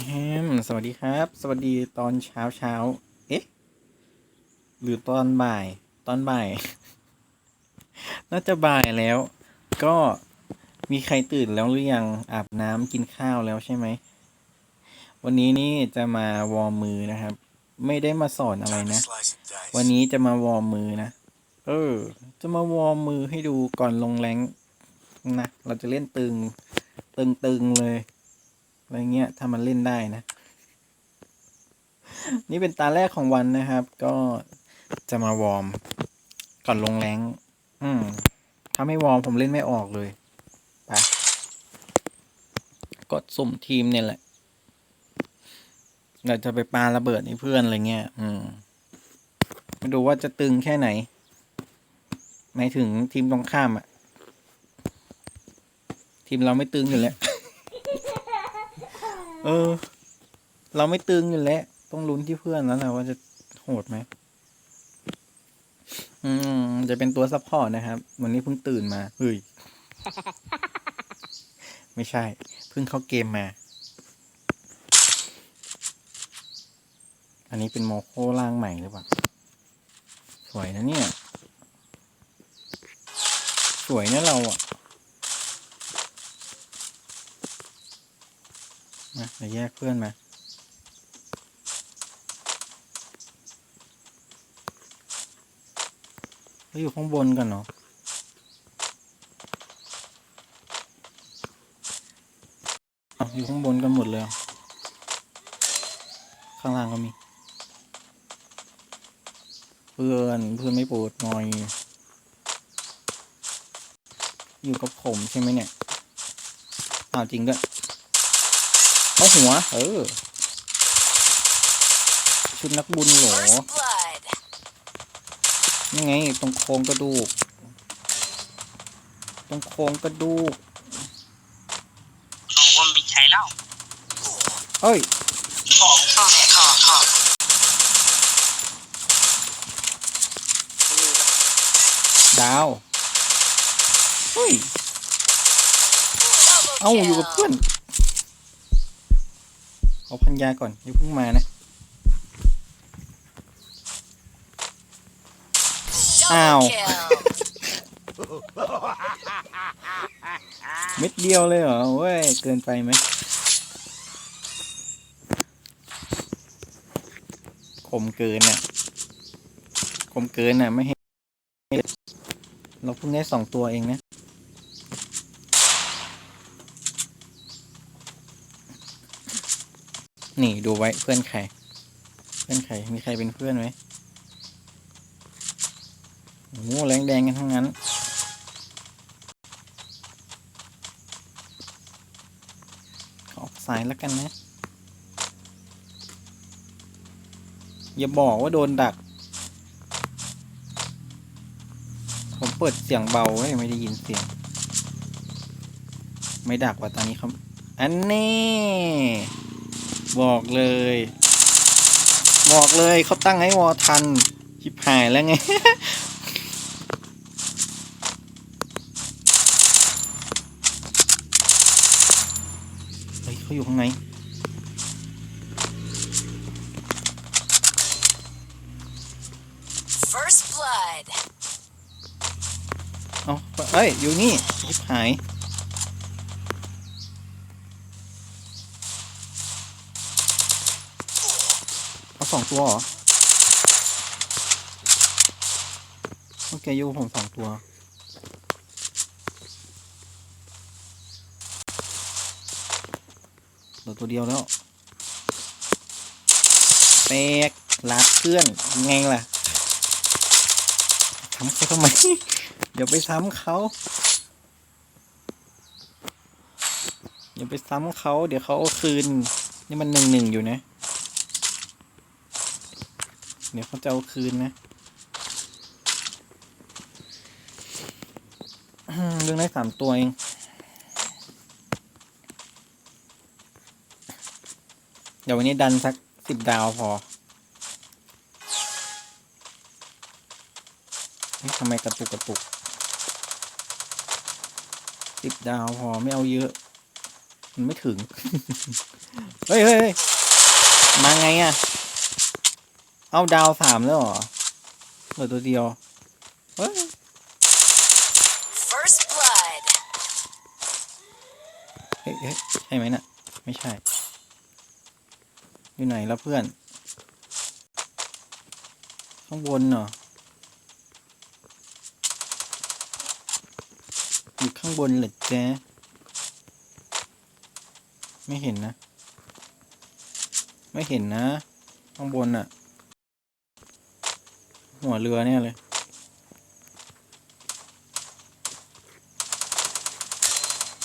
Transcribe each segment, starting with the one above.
แฮมสวัสดีครับ สวัสดีตอนเช้าเช้าเอ๊ะ หรือตอนบ่าย ตอนบ่าย น่าจะบ่ายแล้ว ก็มีใครตื่นแล้วหรือยังอาบน้ำกินข้าวแล้วใช่ไหม วันนี้นี่จะมาวอร์มมือนะครับ ไม่ได้มาสอนอะไรนะ วันนี้จะมาวอร์มมือนะ เออ จะมาวอร์มมือให้ดูก่อนลงแรงนะ เราจะเล่นตึง ตึงตึงๆเลย อะไรเงี้ยถ้ามันเล่นได้นะ นี่เป็นตาแรกของวันนะครับ ก็จะมาวอร์มก่อนลงแรงอืมถ้าไม่วอร์มผมเล่นไม่ออกเลยไปกดสุ่มทีมเนี่ยแหละเราจะไปปาระเบิดให้เพื่อนอะไรเงี้ย อืมมาดูว่าจะตึงแค่ไหนหมายถึงทีมตรงข้ามอะทีมเราไม่ตึงอยู่แล้ว เออ เราไม่ตึงอยู่แล้ว ต้องลุ้นที่เพื่อนแล้วแหละว่าจะโหดไหม อืม จะเป็นตัวซัพพอร์ตนะครับ วันนี้เพิ่งตื่นมาเฮ้ย ไม่ใช่ เพิ่งเข้าเกมมา อันนี้เป็นโมโคล่างใหม่หรือเปล่า สวยนะเนี่ย สวยนะเราอะ มาแยกเพื่อนมาเขาอยู่ข้างบนกันเนาะอยู่ข้างบนกันหมดเลย ข้างล่างก็มี เพื่อนเพื่อนไม่ปวดงอย อยู่กับผมใช่ไหมเนี่ยอ้าวจริงด้วย เอาหัว เออ ชุดนักบุญเหรอ First blood. นี่ไง ตรงโครงกระดูก ตรงโครงกระดูกโอ้ว่ามีใช้แล้วเอ้ยขอขอขอขอดาวเฮ้ย Double เอ้าอยู่กับ kill. เพื่อนเอาพันยาก่อนอย่าเพิ่งมานะ Double Ow. kill. เม็ดเดียวเลยเหรอเว้ย เกินไปไหมคมเกินอะคมเกินอะ ไม่ให้ เราเพิ่งได้สองตัวเองนะ นี่ดูไว้เพื่อนใคร เพื่อนใคร มีใครเป็นเพื่อนไหมโอ้โหแรงแดงกันทั้งนั้น ขออกสายแล้วกันนะ อย่าบอกว่าโดนดัก ผมเปิดเสียงเบาไว้ไม่ได้ยินเสียง ไม่ดักว่าตอนนี้เขาอันนี้ บอกเลย บอกเลยเขาตั้งให้วอทันชิบหายแล้วไง เฮ้ยเขาอยู่ข้างใน First blood. เอาเอ้ย อยู่นี่ชิบหาย เอา สองตัวเหรอโอเคอยู่ผมสองตัวเหลือตัวเดียวแล้วแตกลัดเพื่อนไงล่ะทำเขาทำไม เดี๋ยวไปซ้ำเขาอย่าไปซ้ำเขา เดี๋ยวเขาเอาคืน นี่มันหนึ่งหนึ่งอยู่นะ เดี๋ยวเขาจะเอาคืนนะเรื่องได้สามตัวเอง เดี๋ยววันนี้ดันสักสิบดาวพอทำไมกระตุกกระตุกสิบดาวพอไม่เอาเยอะ มันไม่ถึง เฮ้ยเฮ้ยเฮ้ยมาไงอะ่ะ เอาดาวสามแล้วเหรอเหลือตัวเดียวเฮ้ย First blood. เฮ้ยเฮ้ยใช่ไหมน่ะ ไม่ใช่ อยู่ไหนแล้วเพื่อน ข้างบนเหรออยู่ข้างบนเหรอแจ๊ะไม่เห็นนะ ไม่เห็นนะ ข้างบนอะ หัวเรือเนี่ยเลย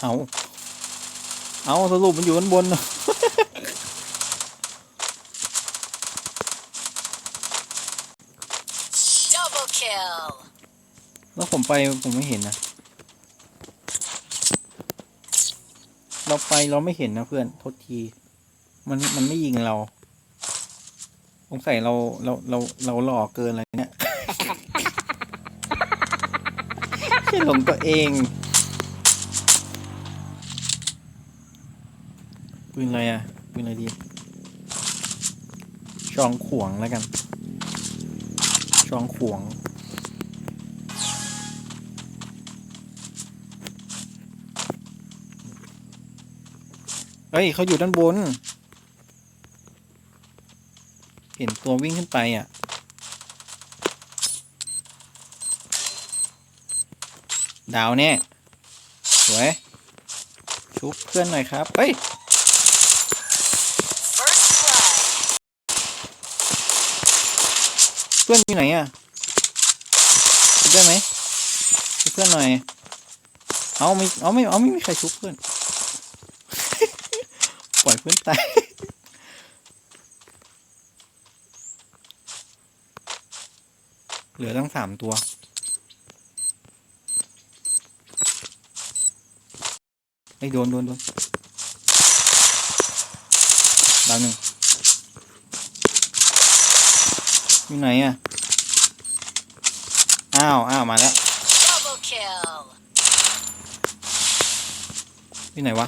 เอา เอาสรุปมันอยู่ข้างบนเนอะ Double kill. แล้วผมไปผมไม่เห็นนะ เราไปเราไม่เห็นนะเพื่อนโทษที มันมันไม่ยิงเราสงสัยเราเราเราเราหล่อเกินอะไร หลงตัวเองปืนอะไรอะปืนอะไรดีชองขวงแล้วกันชองขวงเฮ้ยเขาอยู่ด้านบน เห็นตัววิ่งขึ้นไปอะ ดาวแน่สวย ชุบเพื่อนหน่อยครับ เฮ้ย เพื่อนอยู่ไหนอะได้ไหมชุบเพื่อนหน่อย เอาไม่ เอาไม่ เอาไม่มีใครชุบเพื่อน ปล่อยเพื่อนตายเหลือตั้งสามตัว ไอ้ยโดนโดนโดนดาวหนึ่งอยู่ไหนอะ อ้าวอ้าวมาแล้ว Double kill. อยู่ไหนวะ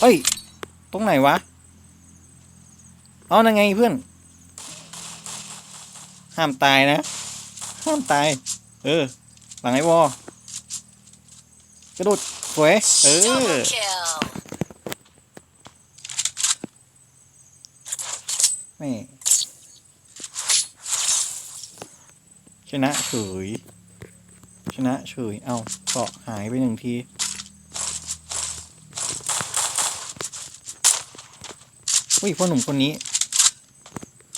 เฮ้ย ตรงไหนวะ เอานั่นไงเพื่อน ห้ามตายนะ ห้ามตาย เออ หลังไอ้วอ กระโดดสวยเออ Double kill. ไม่ชนะเฉยชนะเฉยเอาเกาะหายไปหนึ่งทีอุ้ยพ่อหนุ่มคนนี้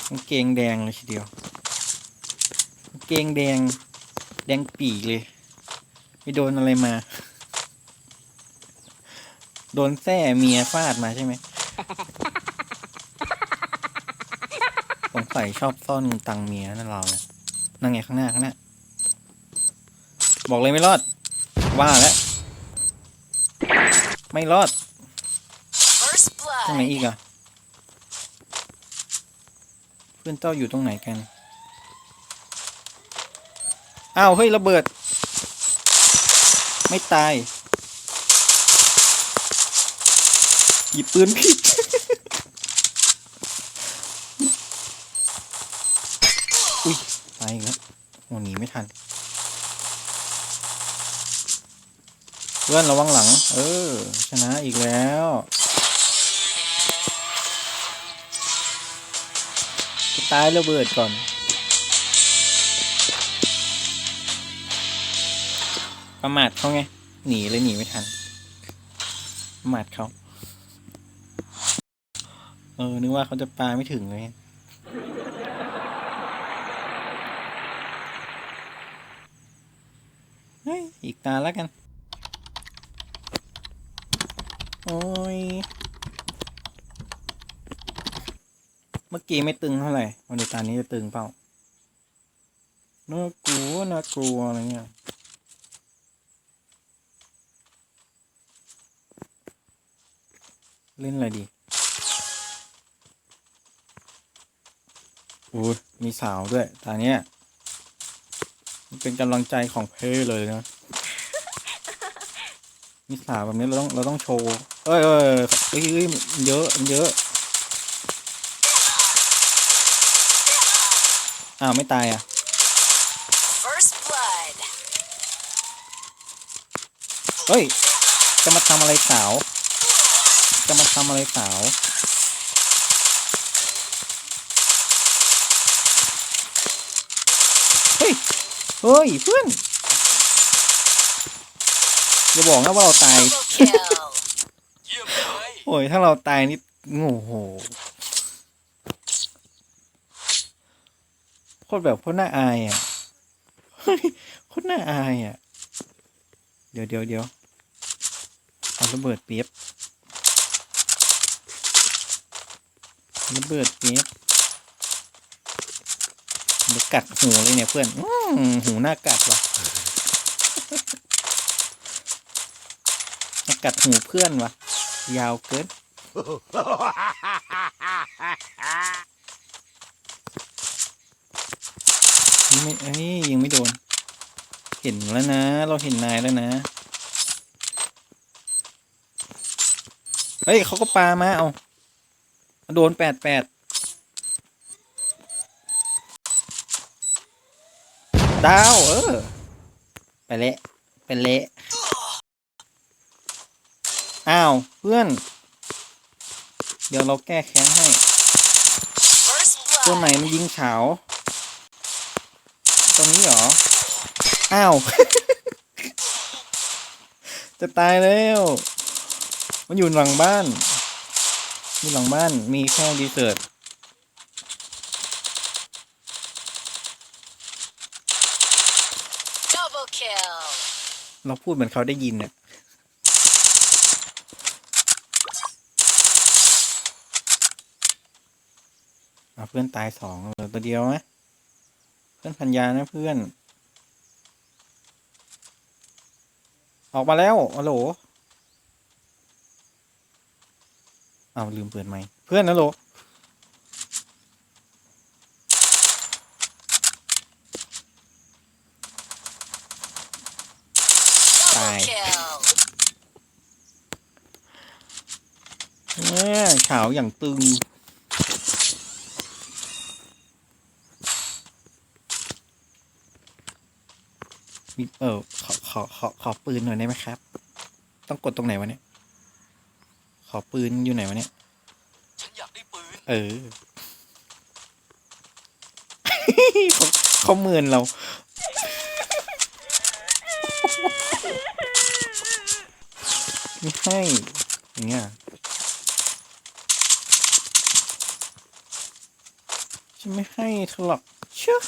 กางเกงแดงเลยทีเดียวกางเกงแดงแดงปีเลยไปโดนอะไรมา โดนแส้เมียฟาดมาใช่ไหมสงสัยชอบซ่อนตังค์เมียนั่นเราเนี่ยนั่งไงข้างหน้าข้างหน้า บอกเลยไม่รอด ว่าแล้วไม่รอด First ตรงไหน blood. อีกอะเพื่อนเจ้าอยู่ตรงไหนกันอ้าวเฮ้ยระเบิด ไม่ตาย หยิบปืนผิดอุ้ยตายอีกแล้วโหหนีไม่ทัน เพื่อนระวังหลัง เออ ชนะอีกแล้วตายระเบิดก่อนประมาทเขาไง หนีเลยหนีไม่ทันประมาทเขา เออ นึกว่าเขาจะปาไม่ถึงเลย เฮ้ย อีกตาแล้วกัน โอ้ย เมื่อกี้ไม่ตึงเท่าไหร่วันนี้ตานี้จะตึงเปล่า น่ากลัว น่ากลัว อะไรเงี้ยเล่นอะไรดี อู้ยมีสาวด้วย ตาเนี้ยมันเป็นกำลังใจของเพลเลยนะ มีสาวแบบนี้เราต้องเราต้องโชว์ เอ้ยเอ้ยเอ้ยเอ้ยมันเยอะมันเยอะอ้าวไม่ตายอะ First blood. เฮ้ย จะมาทำอะไรสาว จะมาทำอะไรสาว เฮ้ย เฮ้ยเพื่อนอย่าบอกนะว่าเราตาย เยี่ยมเลยโอ้ยถ้าเราตายนี่โอ้โหโคตรแบบโคตรน่าอายอะเฮ้ยโคตรน่าอายอะ เดี๋ยวเดี๋ยวเดี๋ยวเอาระเบิดเปียบระเบิดเปียบ ดี๋ยวกัดหูเลยเนี่ยเพื่อนอหูหน้ากัดว่ะกัดหูเพื่อนวะยาวเกินไม่เอ้ยยังไม่โดน เห็นแล้วนะ เราเห็นนายแล้วนะ เฮ้ยเขาก็ปามาเอา โดนแปดแปด ดาว เออ ไปเละไปเละอ้าวเพื่อน เดี๋ยวเราแก้แค้นให้ ตัวไหนมันยิงเฉาตัวนี้เหรอ อ้าว จะตายแล้ว มันอยู่หลังบ้านอยู่หลังบ้านมีแค่ดีเซิร์ต Double kill. เราพูดเหมือนเขาได้ยินเนี่ยเอาเพื่อนตายสองเหลือตัวเดียวไหมเพื่อนพันยานะเพื่อน ออกมาแล้วฮัลโหลเอาลืมเปิดไมค์เพื่อนฮัลโหล Double Bye. kill. เนี่ยขาวอย่างตึง มีเออขอขอขอขอปืนหน่อยได้ไหมครับ ต้องกดตรงไหนวะเนี่ย ขอปืนอยู่ไหนวะเนี่ย ฉันอยากได้ปืน เออเขาเขาเมินเรา ไม่ให้อย่างเงี้ยฉันไม่ให้เธอหรอกเชื่อ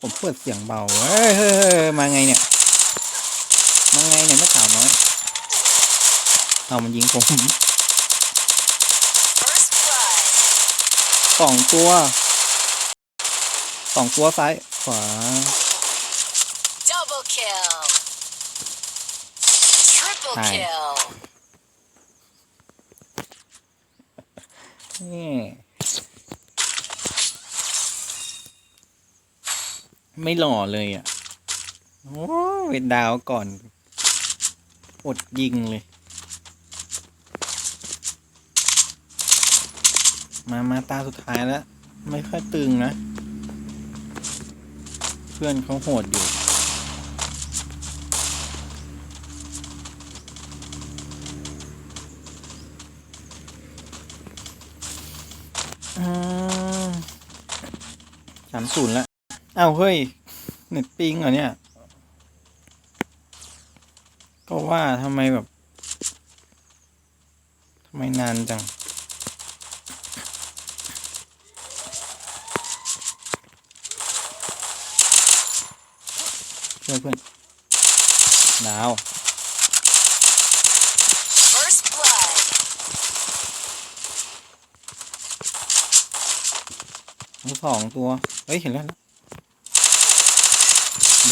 ผมเปิดเสียงเบาเฮ้ยเฮ้ยเฮ้ยมาไงเนี่ย มาไงเนี่ยนักข่าวน้อยเอามันยิงผม First blood. สองตัว สองตัวซ้ายขวา Double kill. Triple Hi. kill. นี่ไม่หล่อเลยอะ โอ้ยดาวก่อน อดยิงเลย มา มาตาสุดท้ายแล้ว ไม่ค่อยตึงนะ เพื่อนเขาโหดอยู่สามศูนย์ละอ้าวเฮ้ย เน็ตปิงเหรอเนี่ย ก็ว่าทำไมแบบทำไมนานจัง เพื่อนเพื่อนดาว First blood. ทั้งสองตัว เฮ้ย เห็นแล้วนะ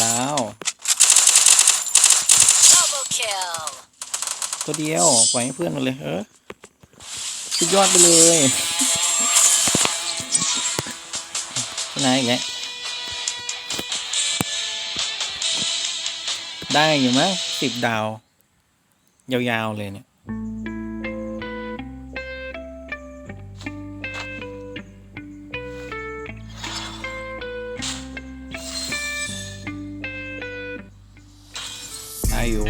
ดาว Double kill. ตัวเดียว ปล่อยให้เพื่อนมาเลย เออ สุดยอดไปเลย Double ชนะอีกแล้ว ได้อยู่มั้งสิบดาว ยาวๆเลยเนี่ย ได้อยู่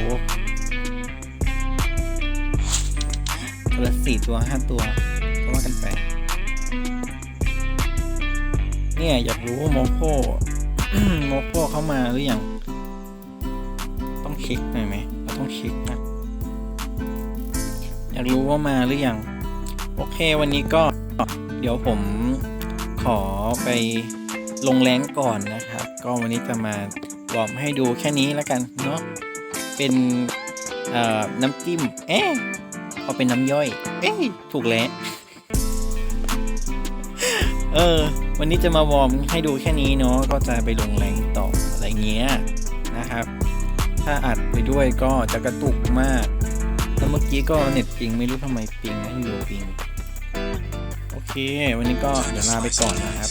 คนละสี่ตัวห้าตัว ก็ว่ากันไป เนี่ย อยากรู้ว่าโมโคโมโคเข้ามาหรือยัง ต้องเช็คหน่อยไหมเราต้องเช็คนะอยากรู้ว่ามาหรือยังโอเควันนี้ก็เดี๋ยวผมขอไปลงแรงก่อนนะครับ ก็วันนี้จะมาบอกให้ดูแค่นี้แล้วกันเนาะเป็นน้ำจิ้มเอ๊ะพอเป็นน้ำย่อย เอ๊ะถูกแล้วเออ วันนี้จะมาวอร์มให้ดูแค่นี้เนาะก็จะไปลงแรงต่ออะไรเงี้ยนะครับ ถ้าอัดไปด้วยก็จะกระตุกมาก แล้วเมื่อกี้ก็เน็ตปิงไม่รู้ทำไมปิงนะอยู่ปิง โอเค วันนี้ก็เดี๋ยวลาไปก่อนนะครับ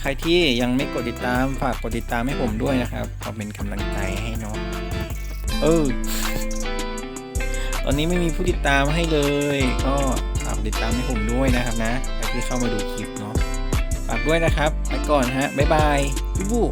ใครที่ยังไม่กดติดตามฝากกดติดตามให้ผมด้วยนะครับขอเป็นกำลังใจให้เนาะเออ ตอนนี้ไม่มีผู้ติดตามให้เลย ก็ฝากติดตามให้ผมด้วยนะครับนะใครที่เข้ามาดูคลิปเนาะฝากด้วยนะครับ ไปก่อนฮะบ๊ายบายบ๊